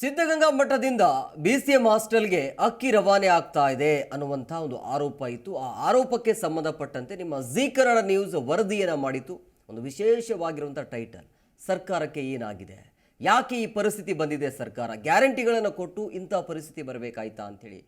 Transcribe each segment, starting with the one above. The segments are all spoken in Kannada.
ಸಿದ್ಧಗಂಗಾ ಮಠದಿಂದ ಬಿ ಸಿ ಎಂ ಹಾಸ್ಟೆಲ್ಗೆ ಅಕ್ಕಿ ರವಾನೆ ಆಗ್ತಾ ಇದೆ ಅನ್ನುವಂಥ ಒಂದು ಆರೋಪ ಇತ್ತು. ಆ ಆರೋಪಕ್ಕೆ ಸಂಬಂಧಪಟ್ಟಂತೆ ನಿಮ್ಮ ಜಿ ಕನ್ನಡ ನ್ಯೂಸ್ ವರದಿಯನ್ನು ಮಾಡಿತು ಒಂದು ವಿಶೇಷವಾಗಿರುವಂಥ ಟೈಟಲ್ ಸರ್ಕಾರಕ್ಕೆ ಏನಾಗಿದೆ? ಯಾಕೆ ಈ ಪರಿಸ್ಥಿತಿ ಬಂದಿದೆ ಸರ್ಕಾರ? ಗ್ಯಾರಂಟಿಗಳನ್ನು ಕೊಟ್ಟು ಇಂಥ ಪರಿಸ್ಥಿತಿ ಬರಬೇಕಾಯ್ತಾ ಅಂಥೇಳಿ.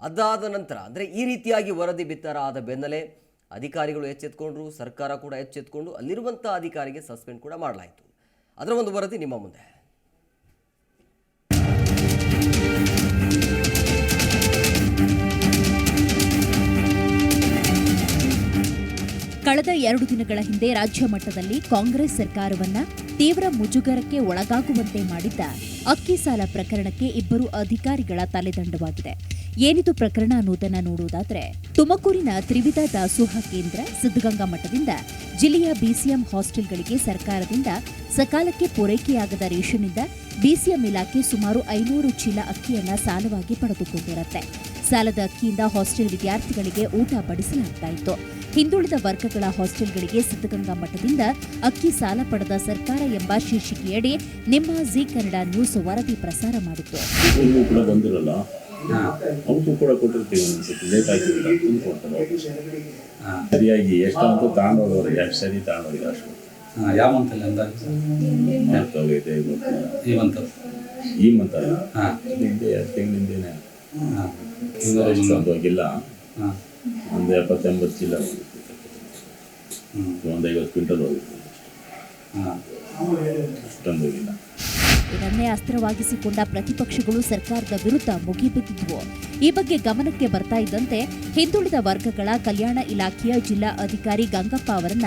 ಅದಾದ ನಂತರ, ಅಂದರೆ ಈ ರೀತಿಯಾಗಿ ವರದಿ ಬಿತ್ತರ ಆದ ಬೆನ್ನಲ್ಲೇ ಅಧಿಕಾರಿಗಳು ಎಚ್ಚೆತ್ಕೊಂಡ್ರು, ಸರ್ಕಾರ ಕೂಡ ಎಚ್ಚೆತ್ಕೊಂಡು ಅಲ್ಲಿರುವಂಥ ಅಧಿಕಾರಿಗೆ ಸಸ್ಪೆಂಡ್ ಕೂಡ ಮಾಡಲಾಯಿತು. ಅದರ ಒಂದು ವರದಿ ನಿಮ್ಮ ಮುಂದೆ. ಕಳೆದ ಎರಡು ದಿನಗಳ ಹಿಂದೆ ರಾಜ್ಯ ಮಟ್ಟದಲ್ಲಿ ಕಾಂಗ್ರೆಸ್ ಸರ್ಕಾರವನ್ನ ತೀವ್ರ ಮುಜುಗರಕ್ಕೆ ಒಳಗಾಗುವಂತೆ ಮಾಡಿದ್ದ ಅಕ್ಕಿ ಸಾಲ ಪ್ರಕರಣಕ್ಕೆ ಇಬ್ಬರು ಅಧಿಕಾರಿಗಳ ತಲೆದಂಡವಾಗಿದೆ. ಏನಿದು ಪ್ರಕರಣ ಅನ್ನೋದನ್ನ ನೋಡುವುದಾದ್ರೆ ತುಮಕೂರಿನ ತ್ರಿವಿಧ ದಾಸೋಹ ಕೇಂದ್ರ ಸಿದ್ಧಗಂಗಾ ಮಠದಿಂದ ಜಿಲ್ಲೆಯ ಬಿಸಿಎಂ ಹಾಸ್ಟೆಲ್ಗಳಿಗೆ ಸರ್ಕಾರದಿಂದ ಸಕಾಲಕ್ಕೆ ಪೂರೈಕೆಯಾಗದ ರೇಷನ್ನಿಂದ ಬಿಸಿಎಂ ಇಲಾಖೆ ಸುಮಾರು ಐನೂರು ಚೀಲ ಅಕ್ಕಿಯನ್ನ ಸಾಲವಾಗಿ ಪಡೆದುಕೊಂಡಿರುತ್ತೆ. ಸಾಲದ ಅಕ್ಕಿಯಿಂದ ಹಾಸ್ಟೆಲ್ ವಿದ್ಯಾರ್ಥಿಗಳಿಗೆ ಊಟ ಬಡಿಸಲಾಗ್ತಾ ಇತ್ತು ಹಿಂದುಳಿದ ವರ್ಗಗಳ ಹಾಸ್ಟೆಲ್ಗಳಿಗೆ ಸಿದ್ಧಗಂಗಾ ಮಠದಿಂದ ಅಕ್ಕಿ ಸಾಲ ಪಡೆದ ಸರ್ಕಾರ ಎಂಬ ಶೀರ್ಷಿಕೆಯಡಿ ನಿಮ್ಮ ಜಿ ಕನ್ನಡ ನ್ಯೂಸ್ ವರದಿ ಪ್ರಸಾರ ಮಾಡಿತ್ತು. ಸರಿಯಾಗಿ ಎಷ್ಟಂತ ತಗೊಂಡೋಗೋರು ಎಷ್ಟು ಸರಿ ತಗೊಂಡೋಗಿ ಅಷ್ಟು? ಯಾವ ಮಂತಲ್ಲಿ ಈ ಮಂತ್ ಈ ಮಂತ್ ಹಾಂ. ಹಿಂದೆ ಎರಡು ತಿಂಗಳಿಂದೇನೆ. ಹಾಂ. ಒಂದು ಎಪ್ಪತ್ತೆಂಬತ್ತು ಐವತ್ತು ಕ್ವಿಂಟಲ್ ಹೋಗಿತ್ತು. ಇದನ್ನೇ ಅಸ್ತ್ರವಾಗಿಸಿಕೊಂಡ ಪ್ರತಿಪಕ್ಷಗಳು ಸರ್ಕಾರದ ವಿರುದ್ಧ ಮುಗಿಬಿದ್ದಿದ್ವು ಈ ಬಗ್ಗೆ ಗಮನಕ್ಕೆ ಬರ್ತಾ ಇದ್ದಂತೆ ಹಿಂದುಳಿದ ವರ್ಗಗಳ ಕಲ್ಯಾಣ ಇಲಾಖೆಯ ಜಿಲ್ಲಾ ಅಧಿಕಾರಿ ಗಂಗಪ್ಪ ಅವರನ್ನ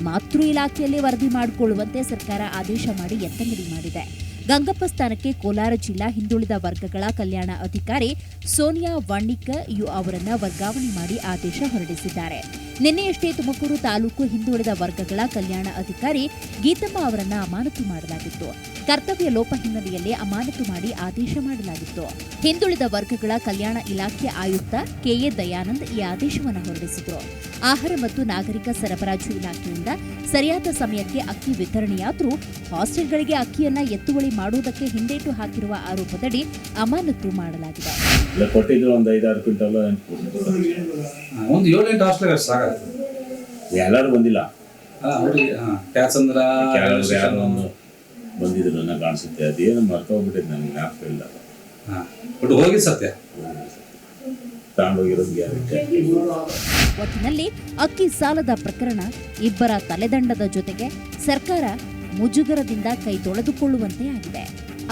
ಮಾತೃ ಇಲಾಖೆಯಲ್ಲಿ ವರದಿ ಮಾಡಿಕೊಳ್ಳುವಂತೆ ಸರ್ಕಾರ ಆದೇಶ ಮಾಡಿ ಎತ್ತಂಗಡಿ ಮಾಡಿದೆ. ಗಂಗಪ್ಪ ಸ್ಥಾನಕ್ಕೆ ಕೋಲಾರ ಜಿಲ್ಲಾ ಹಿಂದುಳಿದ ವರ್ಗಗಳ ಕಲ್ಯಾಣ ಅಧಿಕಾರಿ ಸೋನಿಯಾ ವಣ್ಣಿಕ ಯು ಅವರನ್ನ ವರ್ಗಾವಣೆ ಮಾಡಿ ಆದೇಶ ಹೊರಡಿಸಿದ್ದಾರೆ. ನಿನ್ನೆಯಷ್ಟೇ ತುಮಕೂರು ತಾಲೂಕು ಹಿಂದುಳಿದ ವರ್ಗಗಳ ಕಲ್ಯಾಣ ಅಧಿಕಾರಿ ಗೀತಮ್ಮ ಅವರನ್ನು ಅಮಾನತು ಮಾಡಲಾಗಿತ್ತು. ಕರ್ತವ್ಯ ಲೋಪ ಹಿನ್ನೆಲೆಯಲ್ಲಿ ಅಮಾನತು ಮಾಡಿ ಆದೇಶ ಮಾಡಲಾಗಿತ್ತು. ಹಿಂದುಳಿದ ವರ್ಗಗಳ ಕಲ್ಯಾಣ ಇಲಾಖೆ ಆಯುಕ್ತ ಕೆಎ ದಯಾನಂದ್ ಈ ಆದೇಶವನ್ನು ಹೊರಡಿಸಿದರು. ಆಹಾರ ಮತ್ತು ನಾಗರಿಕ ಸರಬರಾಜು ಇಲಾಖೆಯಿಂದ ಸರಿಯಾದ ಸಮಯಕ್ಕೆ ಅಕ್ಕಿ ವಿತರಣೆಯಾದರೂ ಹಾಸ್ಟೆಲ್ಗಳಿಗೆ ಅಕ್ಕಿಯನ್ನು ಎತ್ತುವಳಿ ಮಾಡುವುದಕ್ಕೆ ಹಿಂದೇಟು ಹಾಕಿರುವ ಆರೋಪದಡಿ ಅಮಾನತು ಮಾಡಲಾಗಿದೆ. ಇಲ್ಲ ಕೊಟ್ಟಿದ್ರು ಒಂದು ಐದಾರು ಕ್ವಿಂಟಲ್ ಎಂಟು ಕ್ವಿಂಟಲ್ ಹಾಂ ಒಂದು ಏಳು ಎಂಟು ಹಾಸ್ಟೆಲ್ ಅಷ್ಟು ಸಾಕಾಗ್ತದೆ ಎಲ್ಲರೂ ಬಂದಿಲ್ಲ? ಒಂದು ಬಂದಿದ್ರು ನನಗೆ ಕಾಣಿಸುತ್ತೆ. ಅದೇನು ಮರ್ತೋಗ್ಬಿಟ್ಟಿದ್ದು ನನಗೆ ಜ್ಞಾಪಕ ಇಲ್ಲ. ಹಾಂ ಬಟ್ ಹೋಗಿ ಸತ್ಯ. ತಗೊಂಡೋಗಿರೋದು ಗ್ಯಾರಂಟಿ ಒಟ್ಟಿನಲ್ಲಿ ಅಕ್ಕಿ ಸಾಲದ ಪ್ರಕರಣ ಇಬ್ಬರ ತಲೆದಂಡದ ಜೊತೆಗೆ ಸರ್ಕಾರ ಮುಜುಗರದಿಂದ ಕೈ ತೊಳೆದುಕೊಳ್ಳುವಂತೆ ಆಗಿದೆ.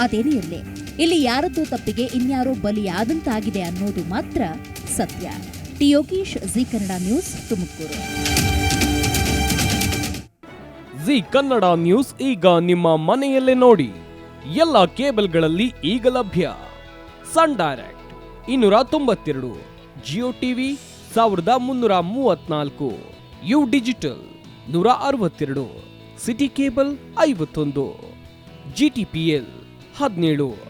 ಅದೇನೇ ಇರಲಿ ಇಲ್ಲಿ ಯಾರದ್ದು ತಪ್ಪಿಗೆ ಇನ್ಯಾರೋ ಬಲಿಯಾದಂತಾಗಿದೆ ಅನ್ನೋದು ಮಾತ್ರ ಸತ್ಯ. T Yogish, Zee Kannada news, Tumakuru. Zee Kannada news ಈಗ ನಿಮ್ಮ ಮನೆಯಲ್ಲೇ ನೋಡಿ. ಎಲ್ಲ ಕೇಬಲ್ಗಳಲ್ಲಿ ಈಗ ಲಭ್ಯ. ಸನ್ ಡೈರೆಕ್ಟ್ ಇನ್ನೂರ ತೊಂಬತ್ತೆರಡು, ಜಿಯೋ ಟಿವಿ ಸಾವಿರದ ಮುನ್ನೂರ ಮೂವತ್ನಾಲ್ಕು ಯು ಡಿಜಿಟಲ್ ನೂರ ಅರವತ್ತೆರಡು, ಸಿಟಿ ಕೇಬಲ್ ಐವತ್ತೊಂದು, ಜಿ ಟಿ ಪಿ ಎಲ್ ಹದಿನೇಳು.